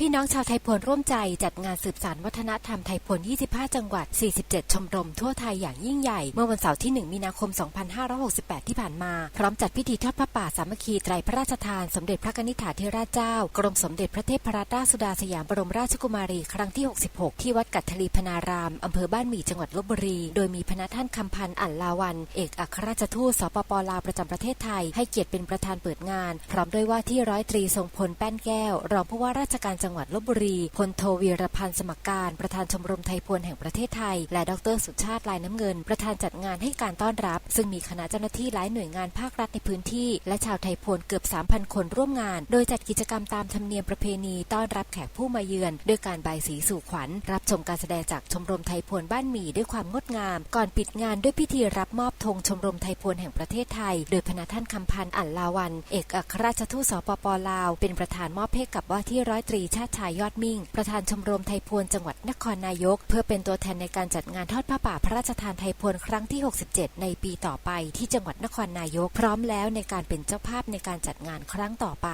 พี่น้องชาวไทยพวนร่วมใจจัดงานสืบสานวัฒนธรรมไทยพวน25 จังหวัด 47 ชมรมทั่วไทยอย่างยิ่งใหญ่ เมื่อวันเสาร์ที่ 1 มีนาคม 2568 ที่ผ่านมา พร้อมจัดพิธีทอดพระป่าสามัคคีไตรพระราชทาน สมเด็จพระนิษฐาธิราชเจ้า กรมสมเด็จพระเทพรัตนราชสุดาสยามบรมราชกุมารีครั้งที่ 66 ที่วัดกัททลีพนาราม อำเภอบ้านหมี่จังหวัดลบบุรี โดยมีพระท่านคำพันธ์อั๋นลาวัน เอกอัครราชทูต สปปลาวประจำประเทศไทย ให้เกียรติเป็นประธานเปิดงาน พร้อมด้วยว่าที่ร้อยตรีทรงพลแป้นแก้ว รองผู้ว่าราชการจังหวัดลบบุรีพลโทวีรพันธ์สมัครการ ประธานชมรมไทยพวนแห่งประเทศไทย และดรสุชาติลายน้ำเงิน ประธานจัดงานให้การต้อนรับ ซึ่งมีคณะเจ้าหน้าที่หลายหน่วยงานภาครัฐในพื้นที่ และชาวไทยพวนเกือบ 3,000 คนร่วมงาน โดยจัดกิจกรรมตามธรรมเนียมประเพณีต้อนรับแขกผู้มาเยือน ด้วยการบายสีสู่ขวัญ รับชมการแสดงจากชมรมไทยพวนบ้านหมี่ด้วยความงดงาม ก่อนปิดงานด้วยพิธีรับมอบธงชมรมไทยพวนแห่งประเทศไทย โดยพระท่านคำพันธ์อั๋นลาวัน เอกอัครราชทูตสปปลาว เป็นประธานมอบให้กับว่าที่ร้อยตรีชาติชายยอดมิ่ง ประธานชมรมไทยพวนจังหวัดนครนายก เพื่อเป็นตัวแทนในการจัดงานทอดผ้าป่าพระราชทานไทยพวนครั้งที่ 67 ในปีต่อไปที่จังหวัดนครนายก พร้อมแล้วในการเป็นเจ้าภาพในการจัดงานครั้งต่อไป